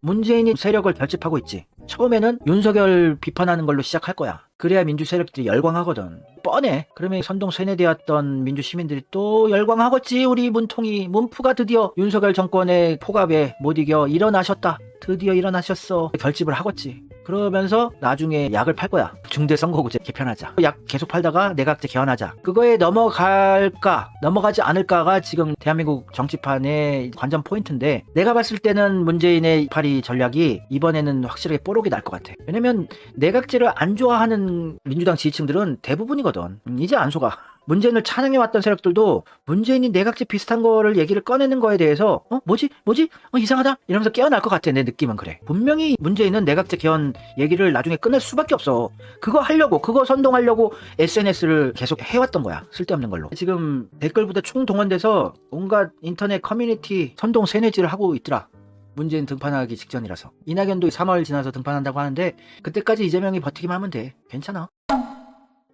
문재인이 세력을 결집하고 있지. 처음에는 윤석열 비판하는 걸로 시작할 거야. 그래야 민주 세력들이 열광하거든. 뻔해. 그러면 선동 세뇌되었던 민주 시민들이 또 열광하겠지. 우리 문통이 문프가 드디어 윤석열 정권의 포갑에 못 이겨 일어나셨다. 드디어 일어나셨어. 결집을 하겠지. 그러면서 나중에 약을 팔 거야. 중대 선거구제 개편하자. 약 계속 팔다가 내각제 개헌하자. 그거에 넘어갈까, 넘어가지 않을까가 지금 대한민국 정치판의 관전 포인트인데 내가 봤을 때는 문재인의 파리 전략이 이번에는 확실하게 뽀록이 날 것 같아. 왜냐면 내각제를 안 좋아하는 민주당 지지층들은 대부분이거든. 음, 이제 안 속아. 문재인을 찬양해왔던 세력들도 문재인이 내각제 비슷한 거를 얘기를 꺼내는 거에 대해서 어? 뭐지? 뭐지? 어 이상하다? 이러면서 깨어날 것 같아 내 느낌은 그래. 분명히 문재인은 내각제 개헌 얘기를 나중에 끝낼 수밖에 없어. 그거 하려고 그거 선동하려고 SNS를 계속 해왔던 거야 쓸데없는 걸로. 지금 댓글 부대 총동원돼서 온갖 인터넷 커뮤니티 선동 세뇌질을 하고 있더라. 문재인 등판하기 직전이라서. 이낙연도 3월 지나서 등판한다고 하는데 그때까지 이재명이 버티기만 하면 돼. 괜찮아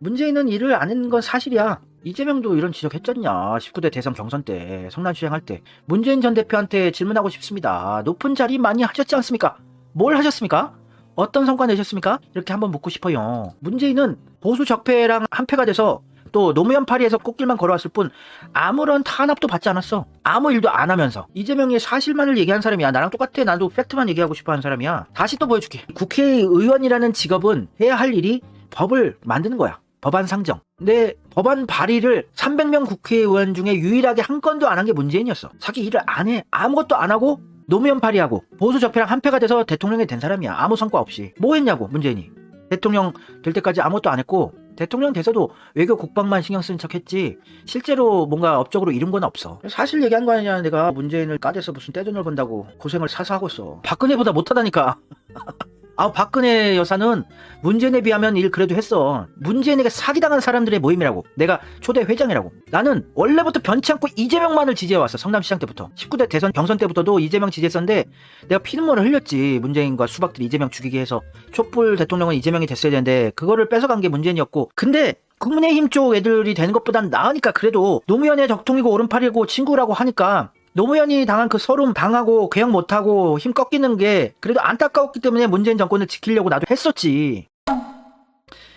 문재인은 일을 안 했는 건 사실이야. 이재명도 이런 지적했잖냐. 19대 대선 경선 때, 성남시장 할 때. 문재인 전 대표한테 질문하고 싶습니다. 높은 자리 많이 하셨지 않습니까? 뭘 하셨습니까? 어떤 성과 내셨습니까? 이렇게 한번 묻고 싶어요. 문재인은 보수 적폐랑 한패가 돼서 또 노무현 파리에서 꽃길만 걸어왔을 뿐 아무런 탄압도 받지 않았어. 아무 일도 안 하면서. 이재명이 사실만을 얘기한 사람이야. 나랑 똑같아. 나도 팩트만 얘기하고 싶어 하는 사람이야. 다시 또 보여줄게. 국회의원이라는 직업은 해야 할 일이 법을 만드는 거야. 법안 상정. 근데 법안 발의를 300명 국회의원 중에 유일하게 한 건도 안 한 게 문재인이었어. 자기 일을 안 해. 아무것도 안 하고 노무현 발의하고 보수 적폐랑 한패가 돼서 대통령이 된 사람이야. 아무 성과 없이. 뭐 했냐고 문재인이. 대통령 될 때까지 아무것도 안 했고 대통령 돼서도 외교 국방만 신경 쓴척 했지 실제로 뭔가 업적으로 이룬 건 없어 사실 얘기한 거 아니냐 내가 문재인을 까대서 무슨 떼돈을 번다고 고생을 사서 하고 있어 박근혜보다 못하다니까 아 박근혜 여사는 문재인에 비하면 일 그래도 했어. 문재인에게 사기당한 사람들의 모임이라고. 내가 초대 회장이라고. 나는 원래부터 변치 않고 이재명만을 지지해왔어 성남시장 때부터. 19대 대선 경선 때부터도 이재명 지지했었는데 내가 피눈물을 흘렸지 문재인과 수박들이 이재명 죽이게 해서. 촛불 대통령은 이재명이 됐어야 되는데 그거를 뺏어간 게 문재인이었고. 근데 국민의힘 쪽 애들이 되는 것보단 나으니까 그래도 노무현의 적통이고 오른팔이고 친구라고 하니까 노무현이 당한 그 서름 당하고 개혁 못하고 힘 꺾이는 게 그래도 안타까웠기 때문에 문재인 정권을 지키려고 나도 했었지.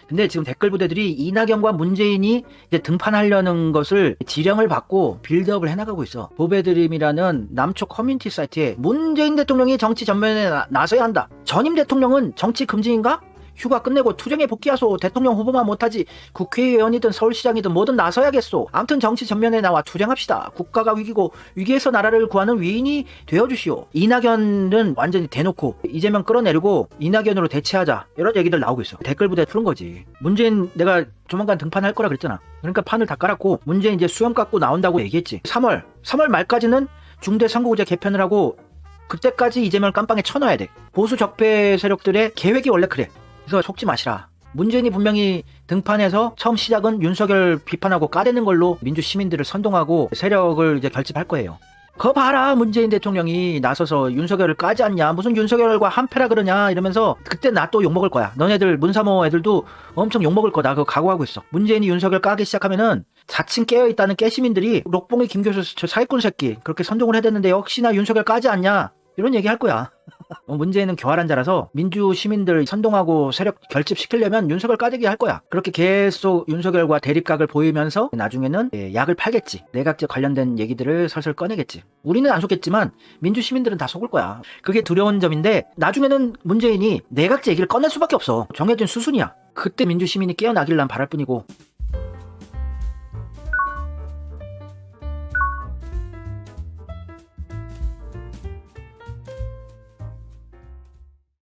근데 지금 댓글 부대들이 이낙연과 문재인이 이제 등판하려는 것을 지령을 받고 빌드업을 해나가고 있어. 보배드림이라는 남쪽 커뮤니티 사이트에 문재인 대통령이 정치 전면에 나, 나서야 한다. 전임 대통령은 정치 금지인가? 휴가 끝내고 투쟁에 복귀하소. 대통령 후보만 못하지. 국회의원이든 서울시장이든 뭐든 나서야겠소. 암튼 정치 전면에 나와 투쟁합시다. 국가가 위기고 위기에서 나라를 구하는 위인이 되어주시오. 이낙연은 완전히 대놓고 이재명 끌어내리고 이낙연으로 대체하자. 이런 얘기들 나오고 있어. 댓글 부대 푸는 거지. 문재인 내가 조만간 등판할 거라 그랬잖아. 그러니까 판을 다 깔았고 문재인 이제 수염 깎고 나온다고 얘기했지. 3월 3월 말까지는 중대 선거구제 개편을 하고 그때까지 이재명을 깜빵에 쳐넣어야 돼. 보수 적폐 세력들의 계획이 원래 그래. 그래서 속지 마시라. 문재인이 분명히 등판해서 처음 시작은 윤석열 비판하고 까대는 걸로 민주 시민들을 선동하고 세력을 이제 결집할 거예요. 거 봐라 문재인 대통령이 나서서 윤석열을 까지 않냐 무슨 윤석열과 한패라 그러냐 이러면서 그때 나 또 욕먹을 거야 너네들 문사모 애들도 엄청 욕먹을 거다 그거 각오하고 있어 문재인이 윤석열 까기 시작하면은 자칭 깨어있다는 깨시민들이 록봉이 김교수 저 사기꾼 새끼 그렇게 선동을 해야 되는데 역시나 윤석열 까지 않냐 이런 얘기 할 거야 어, 문재인은 교활한 자라서 민주 시민들 선동하고 세력 결집시키려면 윤석열 까대기 할 거야. 그렇게 계속 윤석열과 대립각을 보이면서 나중에는 예, 약을 팔겠지. 내각제 관련된 얘기들을 설설 꺼내겠지. 우리는 안 속겠지만 민주 시민들은 다 속을 거야. 그게 두려운 점인데 나중에는 문재인이 내각제 얘기를 꺼낼 수밖에 없어. 정해진 수순이야. 그때 민주 시민이 깨어나길 난 바랄 뿐이고